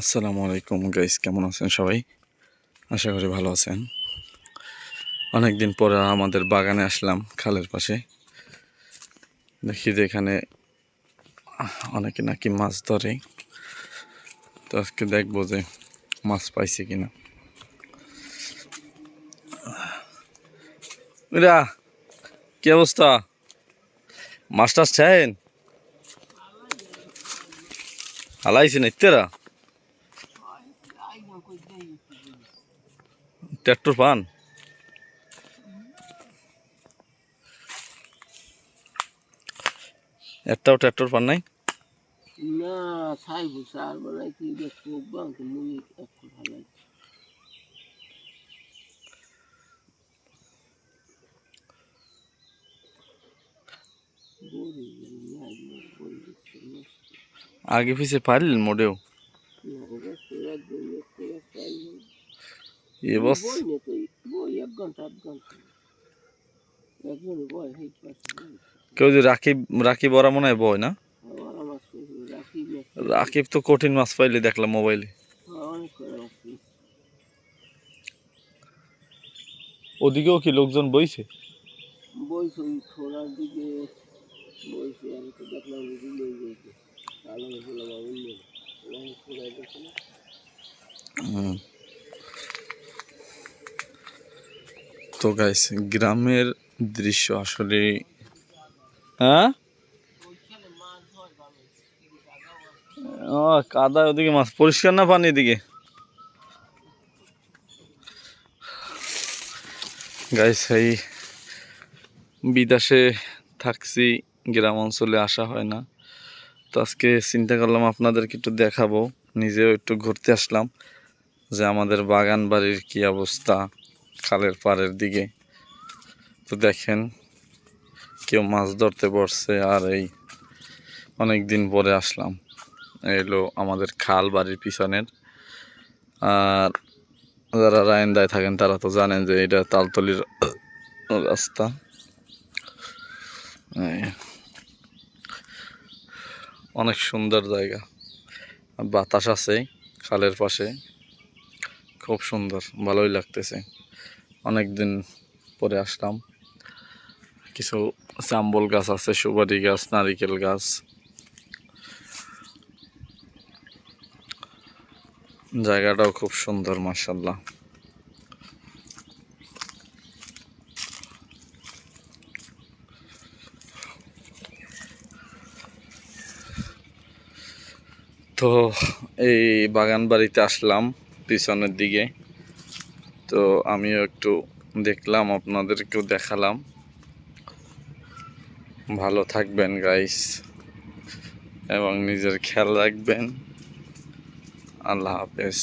আসসালামু আলাইকুম গাইস কেমন আছেন সবাই? আশা করি ভালো আছেন। অনেক দিন পরে আমাদের বাগানে আসলাম খালের পাশে। দেখি যে এখানে অনেকে নাকি মাছ ধরে। তো আজকে দেখব যে মাছ পাইছে কিনা। এরা কি অবস্থা? মাছ টাছ চাইন হালাইছেন ইত্তেরা? ট্র্যাক্টর পান? একটাও ট্র্যাক্টর পান নাই? না ছাইবো সার বানাই কি দেখো বাংকে মুই একটু ভালো। আগে পিছে পারলেন মোটেও? পাচ্ছে কেউ যে রাকিব রাকিব ওরা মনে হয় বয় না? আমার রাকিব তো কঠিন মাছ পাইলে দেখলাম মোবাইলে করে রাখি ওদিকেও কি লোকজন বইছে? ওই দিকে আমি তো দেখলাম আলো হুম। তো গাইস গ্রামের দৃশ্য আসলে হ্যাঁ? কাদা ওদিকে মাছ, পরিষ্কার না পানি এদিকে? গাইস এই বিদেশে থাকছি, গ্রাম অঞ্চলে আসা হয় না। তো আজকে চিন্তা করলাম আপনাদেরকে একটু দেখাবো, নিজেও একটু ঘুরতে আসলাম যে আমাদের বাগান বাড়ির কি অবস্থা। খালের পাড়ের দিকে। তো দেখেন কেউ মাছ ধরতে পড়ছে আর এই অনেক দিন পরে আসলাম। এলো আমাদের খাল বাড়ির পিছনের। আর যারা রায়ন্দায় থাকেন তারা তো জানেন যে এটা তালতলির রাস্তা। অনেক সুন্দর জায়গা। বাতাস আছে খালের পাশে। খুব সুন্দর, ভালোই লাগতেছে। অনেক দিন পরে আসলাম। কিছু চাম্বল গাছ আছে, সুপারি গাছ, নারিকেল গাছ। জায়গাটাও খুব সুন্দর মার্শাল্লাহ তো এই বাগান বাড়িতে আসলাম, পিছনের দিকে। তো আমিও একটু দেখলাম, আপনাদেরকেও দেখালাম। ভালো থাকবেন গাইস এবং নিজের খেয়াল রাখবেন। আল্লাহ হাফেজ।